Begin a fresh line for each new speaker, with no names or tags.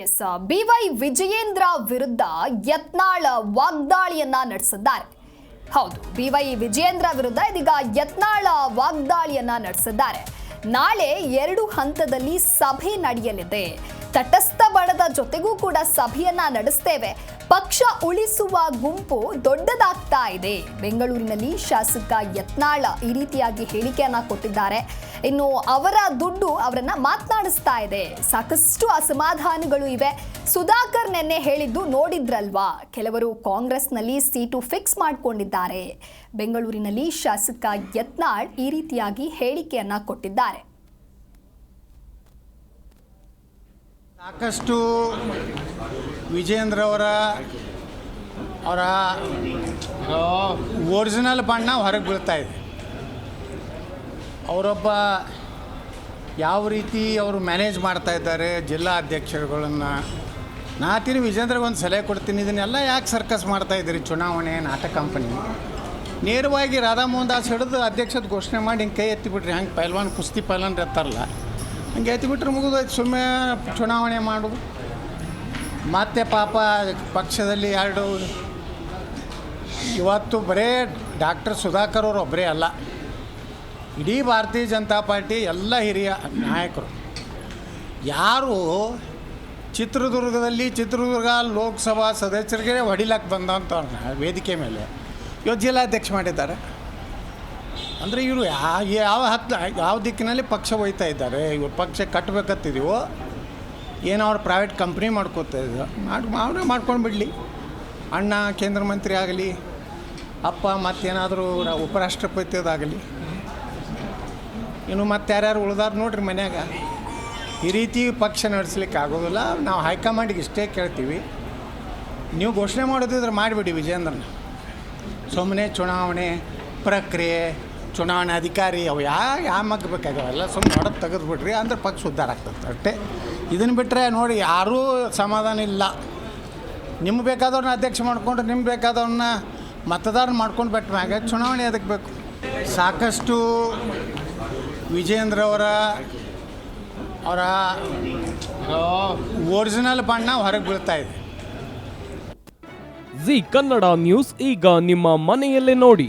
S B Y Vijayendra ವಿರುದ್ಧ ಯತ್ನಾಳ ವಾಗ್ದಾಳಿಯನ್ನ ನಡೆಸಿದ್ದಾರೆ. ಹೌದು ಬಿವೈ ವಿಜಯೇಂದ್ರ ವಿರುದ್ಧ ಇದೀಗ ಯತ್ನಾಳ ವಾಗ್ದಾಳಿಯನ್ನ ನಡೆಸಿದ್ದಾರೆ. ನಾಳೆ ಎರಡು ಹಂತದಲ್ಲಿ ಸಭೆ ನಡೆಯಲಿದೆ. ತಟಸ್ಥ ಬಣದ ಜೊತೆಗೂ ಕೂಡ ಸಭೆಯನ್ನ ನಡೆಸ್ತೇವೆ. ಪಕ್ಷ ಉಳಿಸುವ ಗುಂಪು ದೊಡ್ಡದಾಗ್ತಾ ಇದೆ. ಬೆಂಗಳೂರಿನಲ್ಲಿ ಶಾಸಕ ಯತ್ನಾಳ ಈ ರೀತಿಯಾಗಿ ಹೇಳಿಕೆಯನ್ನ ಕೊಟ್ಟಿದ್ದಾರೆ. ಇನ್ನು ಅವರ ದುಡ್ಡು ಅವರನ್ನ ಮಾತನಾಡಿಸ್ತಾ ಇದೆ. ಸಾಕಷ್ಟು ಅಸಮಾಧಾನಗಳು ಇವೆ. ಸುಧಾಕರ್ ನೆನ್ನೆ ಹೇಳಿದ್ದು ನೋಡಿದ್ರಲ್ವಾ? ಕೆಲವರು ಕಾಂಗ್ರೆಸ್ನಲ್ಲಿ ಸೀಟು ಫಿಕ್ಸ್ ಮಾಡಿಕೊಂಡಿದ್ದಾರೆ. ಬೆಂಗಳೂರಿನಲ್ಲಿ ಶಾಸಕ ಯತ್ನಾಳ್ ಈ ರೀತಿಯಾಗಿ ಹೇಳಿಕೆಯನ್ನ ಕೊಟ್ಟಿದ್ದಾರೆ.
ಸಾಕಷ್ಟು ವಿಜೇಂದ್ರ ಅವರ ಅವರ ಒರಿಜಿನಲ್ ಬಣ್ಣ ಹೊರಗೆ ಬೀಳ್ತಾ ಇದೆ. ಅವರೊಬ್ಬ ಯಾವ ರೀತಿ ಅವರು ಮ್ಯಾನೇಜ್ ಮಾಡ್ತಾ ಇದ್ದಾರೆ, ಜಿಲ್ಲಾ ಅಧ್ಯಕ್ಷರುಗಳನ್ನು. ನಾತೀನಿ ವಿಜೇಂದ್ರಗೆ ಒಂದು ಸಲಹೆ ಕೊಡ್ತೀನಿ, ಇದನ್ನೆಲ್ಲ ಯಾಕೆ ಸರ್ಕಸ್ ಮಾಡ್ತಾ ಇದ್ದೀರಿ? ಚುನಾವಣೆ, ನಾಟಕ ಕಂಪನಿ ನೇರವಾಗಿ ರಾಧಾಮೋಹನ್ ದಾಸ್ ಹಿಡಿದು ಅಧ್ಯಕ್ಷದ ಘೋಷಣೆ ಮಾಡಿ ಹಿಂಗೆ ಕೈ ಎತ್ತಿಬಿಟ್ರಿ ಹಂಗೆ ಪೈಲ್ವಾನ್, ಕುಸ್ತಿ ಪೈಲ್ವಾನ್ ಎತ್ತಾರಲ್ಲ. ಹಂಗೆ ಎತ್ತಿಬಿಟ್ರೆ ಮುಗಿದೋಯ್ತು ಸುಮ್ಮನೆ ಚುನಾವಣೆ ಮಾಡೋದು ಮತ್ತೆ ಪಾಪ ಪಕ್ಷದಲ್ಲಿ ಎರಡು ಇವತ್ತು ಬರೇ ಡಾಕ್ಟರ್ ಸುಧಾಕರ್ ಅವರು ಒಬ್ಬರೇ ಅಲ್ಲ. ಇಡೀ ಭಾರತೀಯ ಜನತಾ ಪಾರ್ಟಿ ಎಲ್ಲ ಹಿರಿಯ ನಾಯಕರು. ಯಾರು ಚಿತ್ರದುರ್ಗದಲ್ಲಿ ಚಿತ್ರದುರ್ಗ ಲೋಕಸಭಾ ಸದಸ್ಯರಿಗೆ ಹೊಡಿಲಕ್ಕೆ ಬಂದಂಥವ್ರನ್ನ ವೇದಿಕೆ ಮೇಲೆ ಇವತ್ತು ಜಿಲ್ಲಾಧ್ಯಕ್ಷ ಮಾಡಿದ್ದಾರೆ. ಅಂದರೆ ಇವರು ಯಾವ ಹತ್ತು ಯಾವ ದಿಕ್ಕಿನಲ್ಲಿ ಪಕ್ಷ ಒಯ್ತಾ ಇದ್ದಾರೆ, ಇವ್ರು ಪಕ್ಷ ಕಟ್ಟಬೇಕತ್ತಿದೀವೋ ಏನೋ ಅವ್ರು ಪ್ರೈವೇಟ್ ಕಂಪ್ನಿ ಮಾಡ್ಕೋತಾ ಇದ್ದ ಮಾಡಿ ಅವರೇ ಮಾಡ್ಕೊಂಡು ಬಿಡಲಿ ಅಣ್ಣ, ಕೇಂದ್ರ ಮಂತ್ರಿ ಆಗಲಿ, ಅಪ್ಪ, ಮತ್ತೇನಾದರೂ ಉಪರಾಷ್ಟ್ರಪತಿಯದಾಗಲಿ. ಇನ್ನು ಮತ್ತೆ ಯಾರ್ಯಾರು ಉಳ್ದಾರ ನೋಡ್ರಿ ಮನ್ಯಾಗ. ಈ ರೀತಿ ಪಕ್ಷ ನಡೆಸ್ಲಿಕ್ಕೆ ಆಗೋದಿಲ್ಲ. ನಾವು ಹೈಕಮಾಂಡಿಗೆ ಇಷ್ಟೇ ಕೇಳ್ತೀವಿ. ನೀವು ಘೋಷಣೆ ಮಾಡೋದಿದ್ರೆ ಮಾಡಿಬಿಡಿ ವಿಜೇಂದ್ರನ ಸುಮ್ಮನೆ ಚುನಾವಣೆ ಪ್ರಕ್ರಿಯೆ, ಚುನಾವಣಾ ಅಧಿಕಾರಿ ಅವು ಯಾ ಯಾವ ಮಗ್ಬೇಕಾಗವೆಲ್ಲ ಸುಮ್ಮನೆ ಹೊಡೆದು ತೆಗೆದುಬಿಟ್ರಿ ಅಂದ್ರೆ ಪಕ್ಷ ಉದ್ಧಾರ ಆಗ್ತದೆ ಅಷ್ಟೇ. ಇದನ್ನು ಬಿಟ್ಟರೆ ನೋಡಿ, ಯಾರೂ ಸಮಾಧಾನ ಇಲ್ಲ. ನಿಮ್ಗೆ ಬೇಕಾದವ್ರನ್ನ ಅಧ್ಯಕ್ಷ ಮಾಡ್ಕೊಂಡ್ರೆ ನಿಮ್ಗೆ ಬೇಕಾದವ್ರನ್ನ ಮತದಾರ ಮಾಡ್ಕೊಂಡು ಬಿಟ್ಟ ಮ್ಯಾಗ ಚುನಾವಣೆ ಅದಕ್ಕೆ ಬೇಕು? ಸಾಕಷ್ಟು ವಿಜೇಂದ್ರ ಅವರ ಅವರ ಒರಿಜಿನಲ್ ಬಣ್ಣ ಹೊರಗೆ ಬೀಳ್ತಾ ಇದೆ.
ಜಿ ಕನ್ನಡ ನ್ಯೂಸ್ ಈಗ ನಿಮ್ಮ ಮನೆಯಲ್ಲೇ ನೋಡಿ.